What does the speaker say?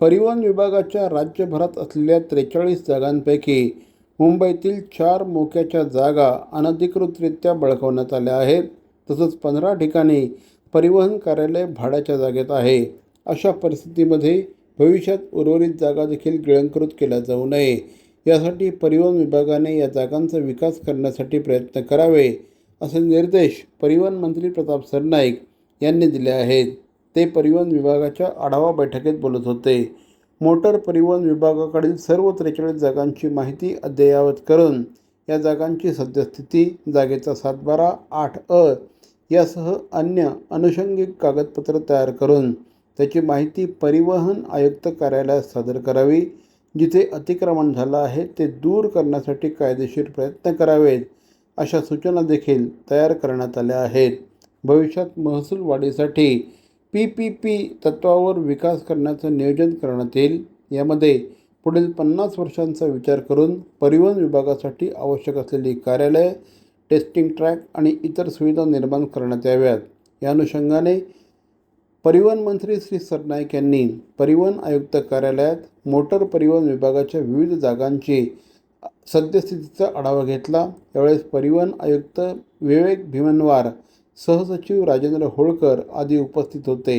परिवहन विभागाच्या राज्यभरात असलेल्या त्रेचाळीस जागांपैकी मुंबईतील चार मोक्याच्या जागा अनधिकृतरित्या बळकावण्यात आल्या आहेत. तसंच पंधरा ठिकाणी परिवहन कार्यालय भाड्याच्या जागेत आहे. अशा परिस्थितीमध्ये भविष्यात उर्वरित जागा देखील गिळंकृत केल्या जाऊ नये. यासाठी परिवहन विभागाने या जागांचा विकास करण्यासाठी प्रयत्न करावे असे निर्देश परिवहन मंत्री प्रताप सरनाईक यांनी दिले आहेत. ते परिवहन विभागाच्या आढावा बैठकीत बोलत होते. मोटर परिवहन विभागाकडील सर्व त्रेचाळीस जागांची माहिती अद्ययावत करून या जागांची सद्यस्थिती जागेचा सातबारा आठ अ यासह अन्य अनुषंगिक कागदपत्र तयार करून त्याची माहिती परिवहन आयुक्त कार्यालयात सादर करावी. जिथे अतिक्रमण झालं आहे ते दूर करण्यासाठी कायदेशीर प्रयत्न करावेत अशा सूचना देखील तयार करण्यात आल्या आहेत. भविष्यात महसूल वाढीसाठी पी पी पी तत्वावर विकास करण्याचं नियोजन करण्यात येईल. यामध्ये पुढील पन्नास वर्षांचा विचार करून परिवहन विभागासाठी आवश्यक असलेली कार्यालय टेस्टिंग ट्रॅक आणि इतर सुविधा निर्माण करण्यात याव्यात. या अनुषंगाने परिवहन मंत्री श्री सरनाईक यांनी परिवहन आयुक्त कार्यालयात मोटर परिवहन विभागाच्या विविध जागांची सद्यस्थितीचा आढावा घेतला. यावेळेस परिवहन आयुक्त विवेक भीमनवार सहसचिव राजेंद्र होळकर आदी उपस्थित होते.